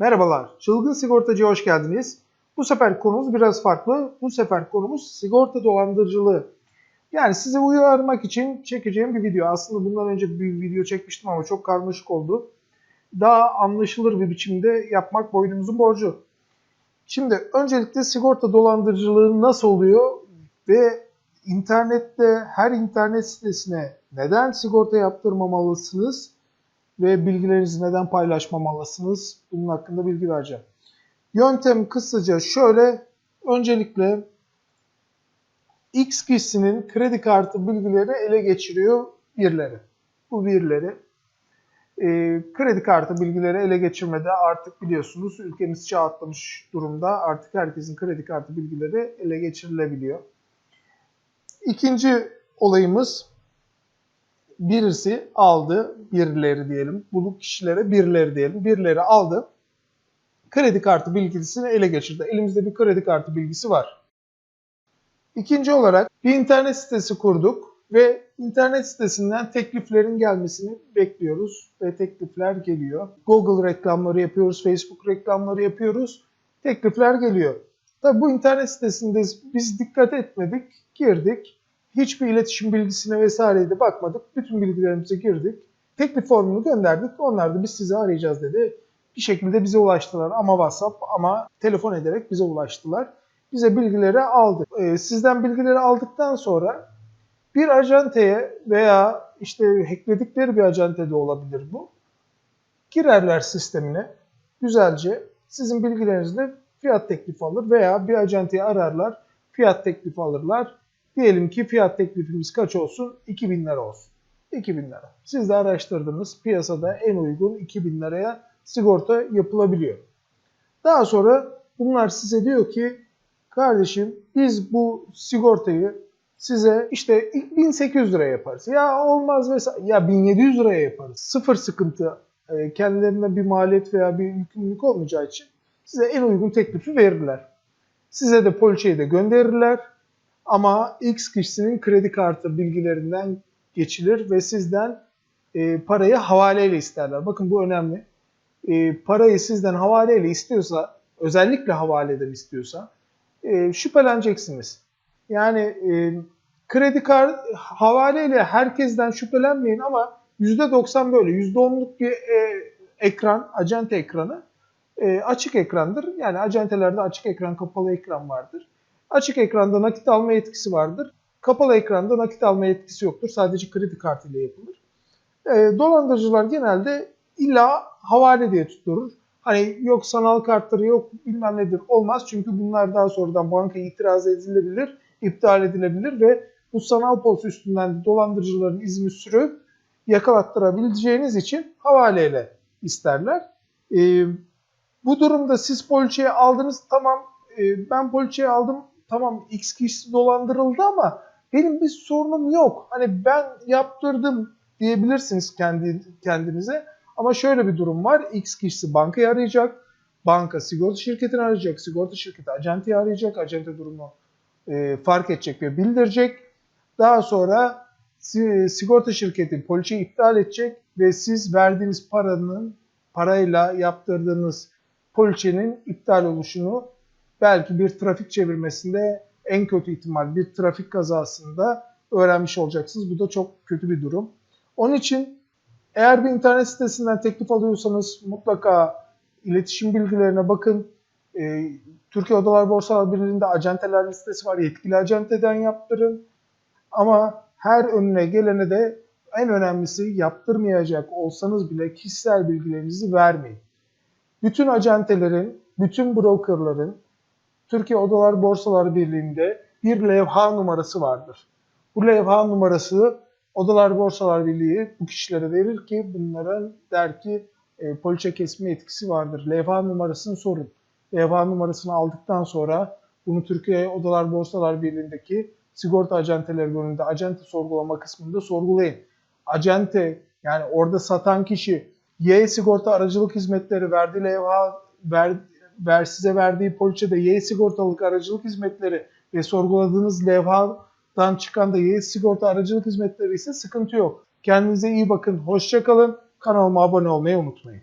Merhabalar, Çılgın Sigortacı'ya hoş geldiniz. Bu sefer konumuz biraz farklı. Bu sefer konumuz sigorta dolandırıcılığı. Yani sizi uyarmak için çekeceğim bir video. Aslında bundan önce bir video çekmiştim ama çok karmaşık oldu. Daha anlaşılır bir biçimde yapmak boynumuzun borcu. Şimdi öncelikle sigorta dolandırıcılığı nasıl oluyor ve internette her internet sitesine neden sigorta yaptırmamalısınız ve bilgilerinizi neden paylaşmamalısınız? Bunun hakkında bilgi vereceğim. Yöntem kısaca şöyle. Öncelikle X kişisinin kredi kartı bilgileri ele geçiriyor birileri. Bu birileri. E, kredi kartı bilgileri ele geçirmede artık biliyorsunuz ülkemiz çağ atlamış durumda. Artık herkesin kredi kartı bilgileri ele geçirilebiliyor. İkinci olayımız birisi aldı, birileri diyelim, bu kişilere birileri diyelim, birileri aldı, kredi kartı bilgisini ele geçirdi. Elimizde bir kredi kartı bilgisi var. İkinci olarak bir internet sitesi kurduk ve internet sitesinden tekliflerin gelmesini bekliyoruz ve teklifler geliyor. Google reklamları yapıyoruz, Facebook reklamları yapıyoruz, teklifler geliyor. Tabi bu internet sitesinde biz dikkat etmedik, girdik, hiçbir iletişim bilgisine vesaireye de bakmadık. Bütün bilgilerimize girdik. Teklif formunu gönderdik. Onlar da biz sizi arayacağız dedi. Bir şekilde bize ulaştılar. Ama WhatsApp ama telefon ederek bize ulaştılar. Bize bilgileri aldık. Ee, sizden bilgileri aldıktan sonra bir acenteye veya işte hackledikleri bir acente de olabilir bu. Girerler sistemine güzelce sizin bilgilerinizle fiyat teklifi alır veya bir acenteyi ararlar fiyat teklifi alırlar Diyelim ki fiyat teklifimiz kaç olsun? 2000 lira olsun. 2000 lira. Siz de araştırdınız. Piyasada en uygun 2000 liraya sigorta yapılabiliyor. Daha sonra bunlar size diyor ki kardeşim biz bu sigortayı size işte 1800 liraya yaparız. Ya olmaz mesela ya 1700 liraya yaparız. Sıfır sıkıntı e, kendilerine bir maliyet veya bir yükümlülük olmayacağı için size en uygun teklifi verirler. Size de poliçeyi de gönderirler. Ama X kişisinin kredi kartı bilgilerinden geçilir ve sizden e, parayı havaleyle isterler. Bakın bu önemli. E, parayı sizden havaleyle istiyorsa, özellikle havaleden istiyorsa e, şüpheleneceksiniz. Yani e, kredi kart havaleyle herkesten şüphelenmeyin ama %90 böyle. %10'luk bir e, ekran, acente ekranı e, açık ekrandır. Yani acentelerde açık ekran, kapalı ekran vardır. Açık ekranda nakit alma yetkisi vardır. Kapalı ekranda nakit alma yetkisi yoktur. Sadece kredi kartı ile yapılır. E, dolandırıcılar genelde illa havale diye tutturur. Hani yok sanal kartları yok bilmem nedir olmaz. Çünkü bunlar daha sonradan banka itiraz edilebilir, iptal edilebilir ve bu sanal pos üstünden dolandırıcıların izini sürüp yakalattırabileceğiniz için havaleyle isterler. E, bu durumda siz poliçeyi aldınız tamam e, ben poliçeyi aldım tamam X kişisi dolandırıldı ama benim bir sorunum yok. Hani ben yaptırdım diyebilirsiniz kendi kendinize. Ama şöyle bir durum var. X kişisi bankayı arayacak. Banka sigorta şirketini arayacak. Sigorta şirketi acenteyi arayacak. Acente durumu e, fark edecek ve bildirecek. Daha sonra sigorta şirketi poliçeyi iptal edecek ve siz verdiğiniz paranın parayla yaptırdığınız poliçenin iptal oluşunu belki bir trafik çevirmesinde en kötü ihtimal bir trafik kazasında öğrenmiş olacaksınız. Bu da çok kötü bir durum. Onun için eğer bir internet sitesinden teklif alıyorsanız mutlaka iletişim bilgilerine bakın. E, Türkiye Odalar Borsalar Birliği'nde acenteler listesi var. Yetkili acenteden yaptırın. Ama her önüne gelene de en önemlisi yaptırmayacak olsanız bile kişisel bilgilerinizi vermeyin. Bütün acentelerin, bütün brokerların Türkiye Odalar Borsalar Birliği'nde bir levha numarası vardır. Bu levha numarası Odalar Borsalar Birliği bu kişilere verir ki bunların der ki e, poliçe kesme etkisi vardır. Levha numarasını sorun. Levha numarasını aldıktan sonra bunu Türkiye Odalar Borsalar Birliği'ndeki sigorta acenteleri bölümünde acente sorgulama kısmında sorgulayın. Acente yani orada satan kişi Y sigorta aracılık hizmetleri verdi levha ver, ver size verdiği poliçede Y sigortalık aracılık hizmetleri ve sorguladığınız levhadan çıkan da Y sigorta aracılık hizmetleri ise sıkıntı yok. Kendinize iyi bakın, hoşçakalın. Kanalıma abone olmayı unutmayın.